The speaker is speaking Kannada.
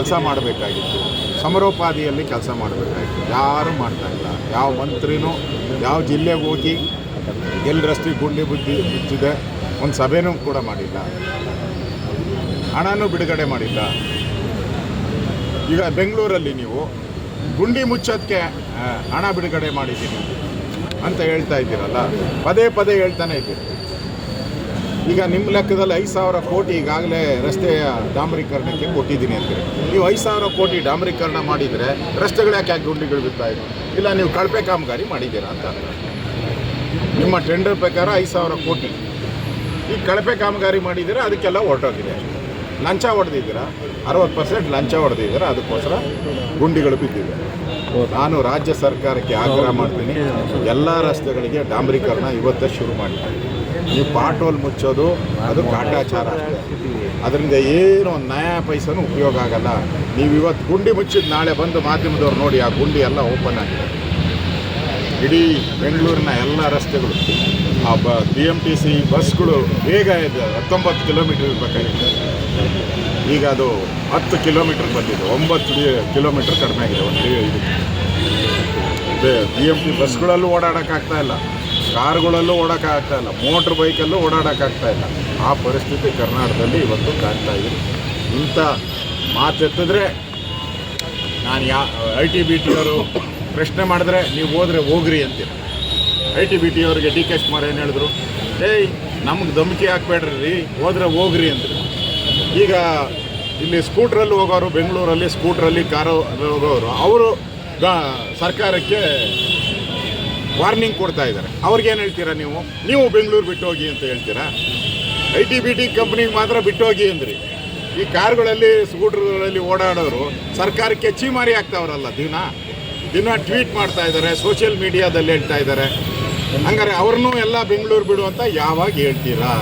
ಕೆಲಸ ಮಾಡಬೇಕಾಗಿತ್ತು. ಸಮರೋಪಾದಿಯಲ್ಲಿ ಕೆಲಸ ಮಾಡಬೇಕಾಗಿತ್ತು. ಯಾರೂ ಮಾಡ್ತಾ ಇಲ್ಲ. ಯಾವ ಮಂತ್ರಿನೂ, ಯಾವ ಜಿಲ್ಲೆಗೆ ಹೋಗಿ ಎಲ್ಲಿ ರಸ್ತೆ ಗುಂಡಿ ಬುದ್ಧಿ ಬಿಚ್ಚಿದೆ ಒಂದು ಸಭೆನೂ ಕೂಡ ಮಾಡಿಲ್ಲ. ಹಣನೂ ಬಿಡುಗಡೆ ಮಾಡಿಲ್ಲ. ಈಗ ಬೆಂಗಳೂರಲ್ಲಿ ನೀವು ಗುಂಡಿ ಮುಚ್ಚೋದಕ್ಕೆ ಹಣ ಬಿಡುಗಡೆ ಮಾಡಿದ್ದೀನಿ ಅಂತ ಹೇಳ್ತಾ ಇದ್ದೀರಲ್ಲ. ಪದೇ ಪದೇ ಹೇಳ್ತಾನೆ ಇದ್ದೀರಿ. ಈಗ ನಿಮ್ಮ ಲೆಕ್ಕದಲ್ಲಿ ಐದು ಸಾವಿರ ಕೋಟಿ ಈಗಾಗಲೇ ರಸ್ತೆಯ ಡಾಂಬರೀಕರಣಕ್ಕೆ ಕೊಟ್ಟಿದ್ದೀನಿ ಅಂತೀರಿ ನೀವು ಐದು ಸಾವಿರ ಕೋಟಿ ಡಾಂಬರೀಕರಣ ಮಾಡಿದರೆ ರಸ್ತೆಗಳು ಯಾಕೆ ಯಾಕೆ ಗುಂಡಿಗಳು ಬಿಡ್ತಾ ಇಲ್ಲ, ನೀವು ಕಳಪೆ ಕಾಮಗಾರಿ ಮಾಡಿದ್ದೀರಾ ಅಂತ. ನಿಮ್ಮ ಟೆಂಡರ್ ಪ್ರಕಾರ ಐದು ಸಾವಿರ ಕೋಟಿ. ಈ ಕಳಪೆ ಕಾಮಗಾರಿ ಮಾಡಿದ್ದೀರಾ, ಅದಕ್ಕೆಲ್ಲ ಹೊರಟೋಗಿದೆ. ಲಂಚ ಹೊಡೆದಿದ್ದೀರಾ? ಅರವತ್ತು ಪರ್ಸೆಂಟ್ ಲಂಚ ಹೊಡೆದಿದ್ದೀರಾ? ಅದಕ್ಕೋಸ್ಕರ ಗುಂಡಿಗಳು ಬಿದ್ದಿದೆ ನಾನು ರಾಜ್ಯ ಸರ್ಕಾರಕ್ಕೆ ಆಗ್ರಹ ಮಾಡ್ತೀನಿ. ಎಲ್ಲ ರಸ್ತೆಗಳಿಗೆ ಡಾಂಬರೀಕರಣ ಇವತ್ತೇ ಶುರು ಮಾಡಿ. ನೀವು ಪಾಟೋಲ್ ಮುಚ್ಚೋದು, ಅದು ಕಾಟಾಚಾರ ಅಷ್ಟೇ ಅದರಿಂದ ಏನು ಒಂದು ನಯ ಪೈಸನೂ ಉಪಯೋಗ ಆಗಲ್ಲ. ನೀವು ಇವತ್ತು ಗುಂಡಿ ಮುಚ್ಚಿದ ನಾಳೆ ಬಂದು ಮಾಧ್ಯಮದವ್ರು ನೋಡಿ ಆ ಗುಂಡಿ ಎಲ್ಲ ಓಪನ್ ಆಗಿದೆ. ಇಡೀ ಬೆಂಗಳೂರಿನ ಎಲ್ಲ ರಸ್ತೆಗಳು, ಆ ಬ ಬಿ ಎಂ ಟಿ ಸಿ ಬಸ್ಗಳು ಬೇಗ ಇದೆ ಹತ್ತೊಂಬತ್ತು ಕಿಲೋಮೀಟರ್ ಇರಬೇಕಾಗಿತ್ತು. ಈಗ ಅದು ಹತ್ತು ಕಿಲೋಮೀಟರ್ ಬಂದಿದೆ, ಒಂಬತ್ತು ಕಿಲೋಮೀಟರ್ ಕಡಿಮೆ ಆಗಿದೆ, ಒಂದು ಇದು ಬಿ ಎಂ ಟಿ ಬಸ್ಗಳಲ್ಲೂ ಓಡಾಡೋಕ್ಕಾಗ್ತಾ ಇಲ್ಲ. ಕಾರ್ಗಳಲ್ಲೂ ಓಡೋಕ್ಕಾಗ್ತಾ ಇಲ್ಲ, ಮೋಟ್ರ್ ಬೈಕಲ್ಲೂ ಓಡಾಡೋಕ್ಕಾಗ್ತಾ ಇಲ್ಲ. ಆ ಪರಿಸ್ಥಿತಿ ಕರ್ನಾಟಕದಲ್ಲಿ ಇವತ್ತು ಕಾಣ್ತಾ ಇದೆ. ಇಂಥ ಮಾತೆತ್ತಿದ್ರೆ ನಾನು ಯಾ, ಐ ಟಿ ಬಿ ಟಿಯವರು ಪ್ರಶ್ನೆ ಮಾಡಿದ್ರೆ ನೀವು ಹೋದರೆ ಹೋಗ್ರಿ ಅಂತೀರ. ಐ ಟಿ ಬಿ ಟಿ ಅವರಿಗೆ ಡಿ ಕೆ ಕುಮಾರ್ ಏನು ಹೇಳಿದ್ರು? ಏಯ್, ನಮ್ಗೆ ಧಮಕಿ ಹಾಕ್ಬೇಡ್ರಿ, ಹೋದ್ರೆ ಹೋಗ್ರಿ ಅಂದರು. ಈಗ ಇಲ್ಲಿ ಸ್ಕೂಟ್ರಲ್ಲಿ ಹೋಗೋರು, ಬೆಂಗಳೂರಲ್ಲಿ ಸ್ಕೂಟ್ರಲ್ಲಿ ಕಾರು ಹೋಗೋರು, ಅವರು ಸರ್ಕಾರಕ್ಕೆ ವಾರ್ನಿಂಗ್ ಕೊಡ್ತಾ ಇದ್ದಾರೆ. ಅವ್ರಿಗೇನು ಹೇಳ್ತೀರಾ ನೀವು? ನೀವು ಬೆಂಗಳೂರು ಬಿಟ್ಟು ಹೋಗಿ ಅಂತ ಹೇಳ್ತೀರಾ? ಐ ಟಿ ಬಿ ಟಿ ಕಂಪ್ನಿಗೆ ಮಾತ್ರ ಬಿಟ್ಟು ಹೋಗಿ ಅಂದ್ರಿ. ಈ ಕಾರ್ಗಳಲ್ಲಿ, ಸ್ಕೂಟರ್ಗಳಲ್ಲಿ ಓಡಾಡೋರು ಸರ್ಕಾರಕ್ಕೆ ಚೀಮಾರಿ ಆಗ್ತಾವ್ರಲ್ಲ ದಿನ. ದಿನ ಟ್ವೀಟ್ ಮಾಡ್ತಾ ಇದ್ದಾರೆ, ಸೋಷಿಯಲ್ ಮೀಡಿಯಾದಲ್ಲಿ ಹೇಳ್ತಾ ಇದ್ದಾರೆ. ಹಂಗಾರೆ ಅವ್ರನ್ನೂ ಎಲ್ಲ ಬೆಂಗಳೂರು ಬಿಡು ಅಂತ ಯಾವಾಗ ಹೇಳ್ತೀರಾ?